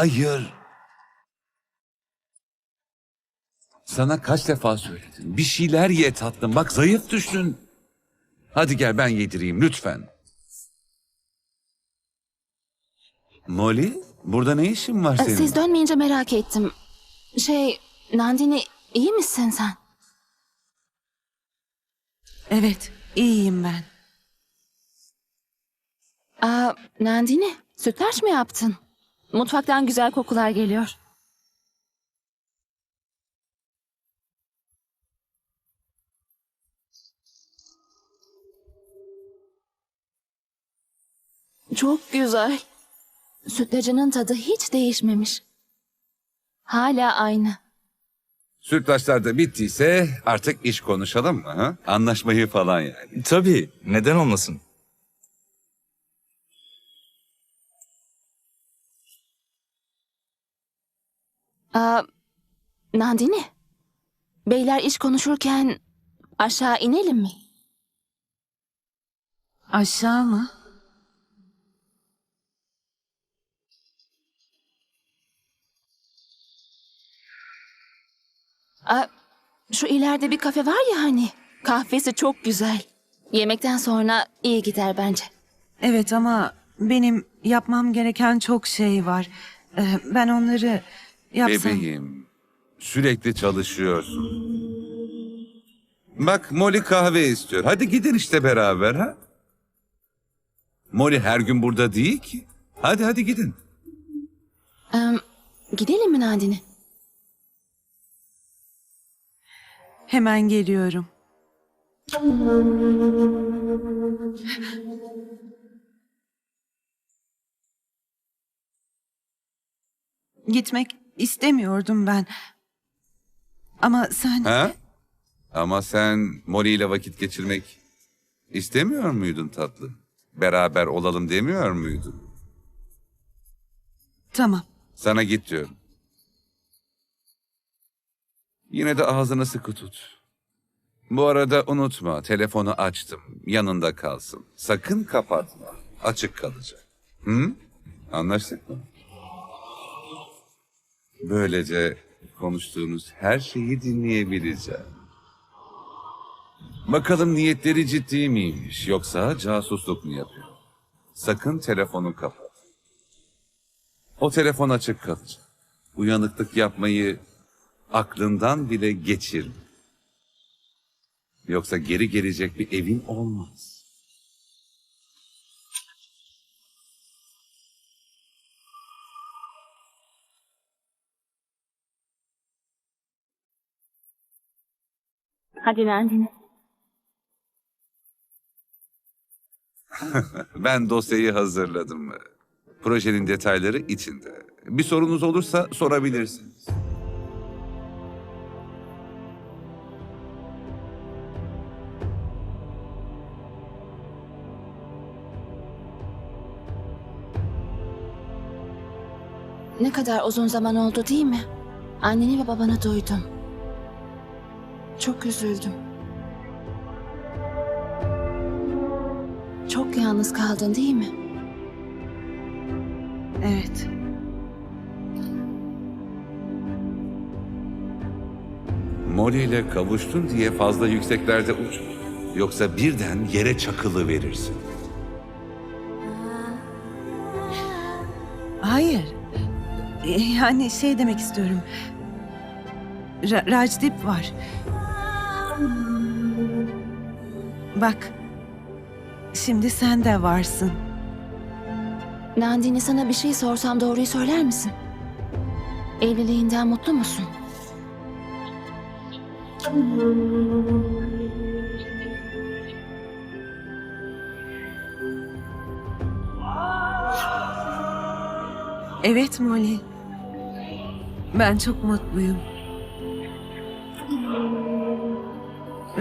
Hayır. Sana kaç defa söyledim. Bir şeyler ye tatlım. Bak zayıf düştün. Hadi gel ben yedireyim lütfen. Molly, burada ne işin var senin? Siz dönmeyince merak ettim. Şey, Nandini iyi misin sen? Evet, iyiyim ben. Aa, Nandini, sütlaç mı yaptın? Mutfaktan güzel kokular geliyor. Çok güzel. Sütlacının tadı hiç değişmemiş. Hala aynı. Sütlaçlar da bittiyse artık iş konuşalım mı? Ha? Anlaşmayı falan yani. Tabii, neden olmasın? Aa, Nandini, beyler iş konuşurken aşağı inelim mi? Aşağı mı? Aa, şu ileride bir kafe var ya hani. Kahvesi çok güzel. Yemekten sonra iyi gider bence. Evet ama benim yapmam gereken çok şey var. Ee, ben onları yapsam... Bebeğim, sürekli çalışıyorsun. Bak Molly kahve istiyor. Hadi gidin işte beraber ha. Molly her gün burada değil ki. Hadi hadi gidin. Ee, gidelim mi Nandini? Hemen geliyorum. Gitmek istemiyordum ben. Ama sen... Ha? Ama sen Molly ile vakit geçirmek istemiyor muydun tatlı? Beraber olalım demiyor muydun? Tamam. Sana git diyorum. Yine de ağzını sıkı tut. Bu arada unutma telefonu açtım. Yanında kalsın. Sakın kapatma. Açık kalacak. Hı? Anlaştık mı? Böylece konuştuğunuz her şeyi dinleyebileceğim. Bakalım niyetleri ciddi miymiş yoksa casusluk mu yapıyor? Sakın telefonu kapat. O telefon açık kalacak. Uyanıklık yapmayı aklından bile geçir. Yoksa geri gelecek bir evin olmaz. Hadi Nandini. Ben dosyayı hazırladım. Projenin detayları içinde. Bir sorunuz olursa sorabilirsiniz. Ne kadar uzun zaman oldu değil mi? Anneni ve babanı duydum. Çok üzüldüm. Çok yalnız kaldın değil mi? Evet. Molly ile kavuştun diye fazla yükseklerde uç. Yoksa birden yere çakılı verirsin. Hayır. Yani şey demek istiyorum. Ra- Rajdip var. Bak. Şimdi sen de varsın. Nandini sana bir şey sorsam doğruyu söyler misin? Evliliğinden mutlu musun? Evet Molly. Ben çok mutluyum.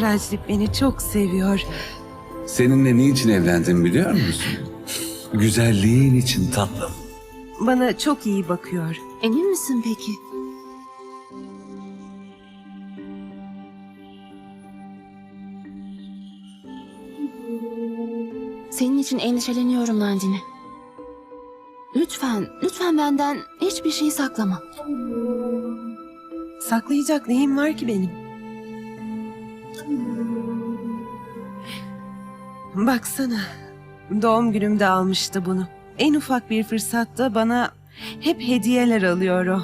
Rajdip beni çok seviyor. Seninle niçin evlendim biliyor musun? Güzelliğin için tatlım. Bana çok iyi bakıyor. Emin misin peki? Senin için endişeleniyorum Nandini. Lütfen lütfen, lütfen benden hiçbir şey saklama. Saklayacak neyim var ki benim? Baksana. Doğum günümde almıştı bunu. En ufak bir fırsatta bana hep hediyeler alıyor o.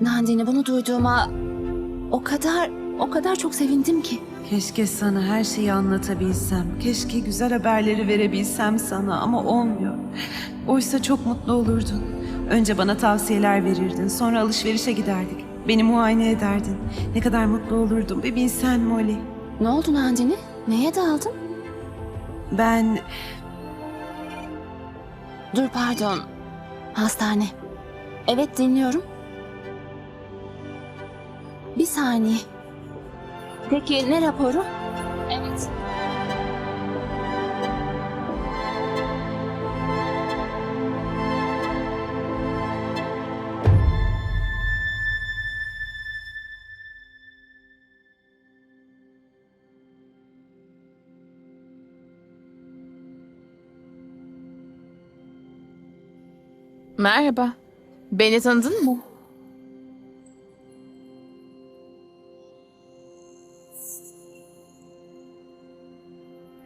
Nandini bunu duyduğuma o kadar, o kadar çok sevindim ki. Keşke sana her şeyi anlatabilsem. Keşke güzel haberleri verebilsem sana ama olmuyor. Oysa çok mutlu olurdun. Önce bana tavsiyeler verirdin. Sonra alışverişe giderdik. Beni muayene ederdin. Ne kadar mutlu olurdum bir bilsen Molly. Ne oldu Nandini? Neye daldın? Ben Dur pardon. Hastane. Evet dinliyorum. Bir saniye. Peki ne raporu? Merhaba. Beni tanıdın mı?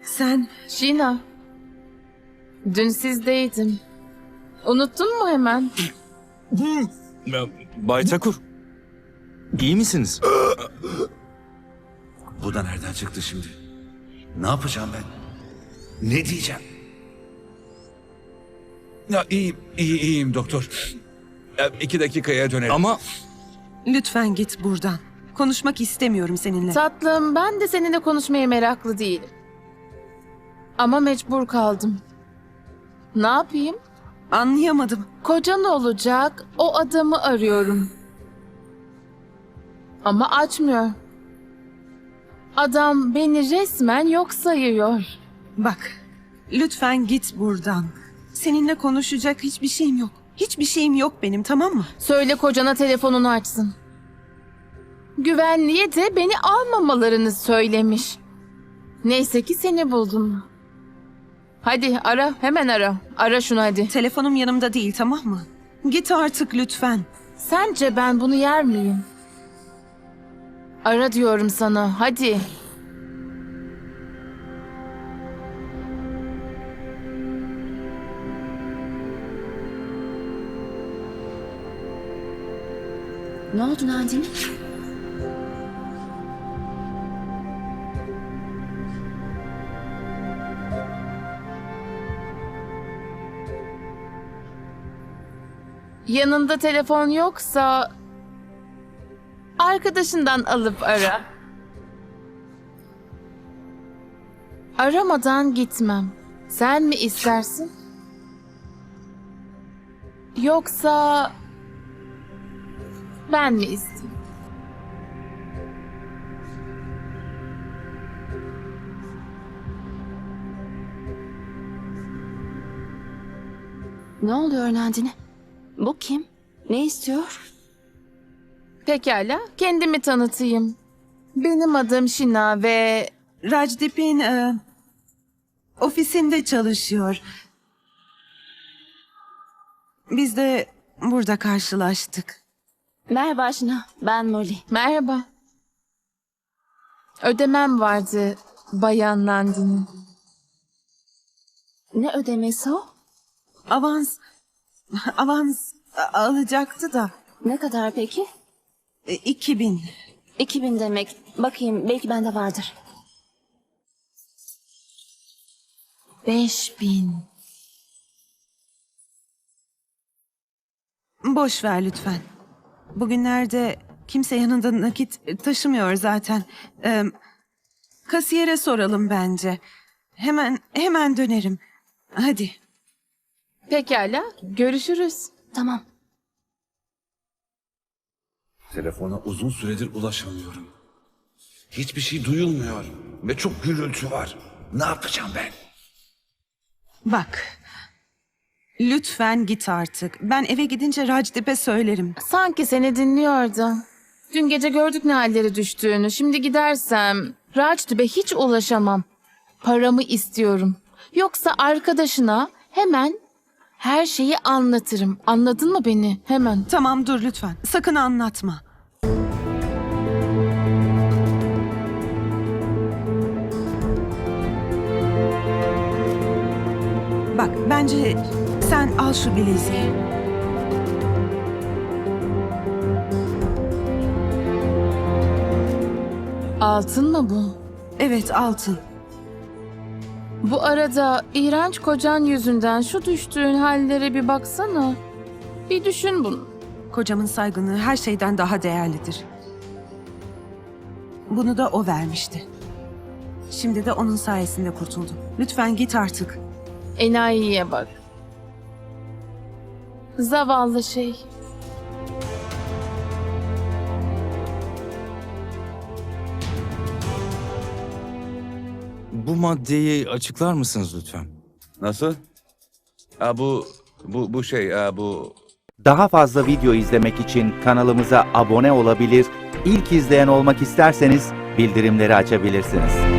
sen Şina. Dün sizdeydim. Unuttun mu hemen? Bay Takur. İyi misiniz? Bu da nereden çıktı şimdi? Ne yapacağım ben? Ne diyeceğim? Ya iyiyim, iyi, iyiyim doktor. Ya, iki dakikaya dönerim. Ama lütfen git buradan. Konuşmak istemiyorum seninle. Tatlım ben de seninle konuşmaya meraklı değilim. Ama mecbur kaldım. Ne yapayım? Anlayamadım. Kocan olacak o adamı arıyorum. Ama açmıyor. Adam beni resmen yok sayıyor. Bak, lütfen git buradan. Seninle konuşacak hiçbir şeyim yok. Hiçbir şeyim yok benim tamam mı? Söyle kocana telefonunu açsın. Güvenliğe de beni almamalarını söylemiş. Neyse ki seni buldum. Hadi ara, hemen ara. Ara şunu hadi. Telefonum yanımda değil tamam mı? Git artık lütfen. Sence ben bunu yer miyim? Ara diyorum sana, hadi. Ne oldu Nandini? Yanında telefon yoksa... Arkadaşından alıp ara. Aramadan gitmem. Sen mi istersin? Yoksa... Ben mi isteyeyim? Ne oluyor Nandini? Bu kim? Ne istiyor? Pekala, kendimi tanıtayım. Benim adım Şina ve Rajdip'in e, ofisinde çalışıyor. Biz de burada karşılaştık. Merhaba Şina. Ben Molly. merhaba. Ödemem vardı Bayan Nandini. Ne ödemesi o? Avans, avans alacaktı da. Ne kadar peki? E, 2000. 2000 demek. Bakayım belki bende vardır. 5000. Boş ver lütfen. Bugünlerde kimse yanında nakit taşımıyor zaten. Ee, kasiyere soralım bence. Hemen hemen dönerim. Hadi. Pekala, görüşürüz. Tamam. Telefona uzun süredir ulaşamıyorum. Hiçbir şey duyulmuyor ve çok gürültü var. Ne yapacağım ben? Bak. Lütfen git artık. Ben eve gidince Rajdip'e söylerim. Sanki seni dinliyordu. Dün gece gördük ne hallere düştüğünü. Şimdi gidersem Raçtübe hiç ulaşamam. Paramı istiyorum. Yoksa arkadaşına hemen her şeyi anlatırım. Anladın mı beni? Hemen. Tamam dur lütfen. Sakın anlatma. Bak bence sen al şu bileziği. Altın mı bu? Evet altın. Bu arada iğrenç kocan yüzünden şu düştüğün hallere bir baksana. Bir düşün bunu. Kocamın saygınlığı her şeyden daha değerlidir. Bunu da o vermişti. Şimdi de onun sayesinde kurtuldum. Lütfen git artık. Enayiye bak. Zavallı şey. Bu maddeyi açıklar mısınız lütfen? Nasıl? Ha bu bu bu şey ha bu Daha fazla video izlemek için kanalımıza abone olabilir, ilk izleyen olmak isterseniz bildirimleri açabilirsiniz.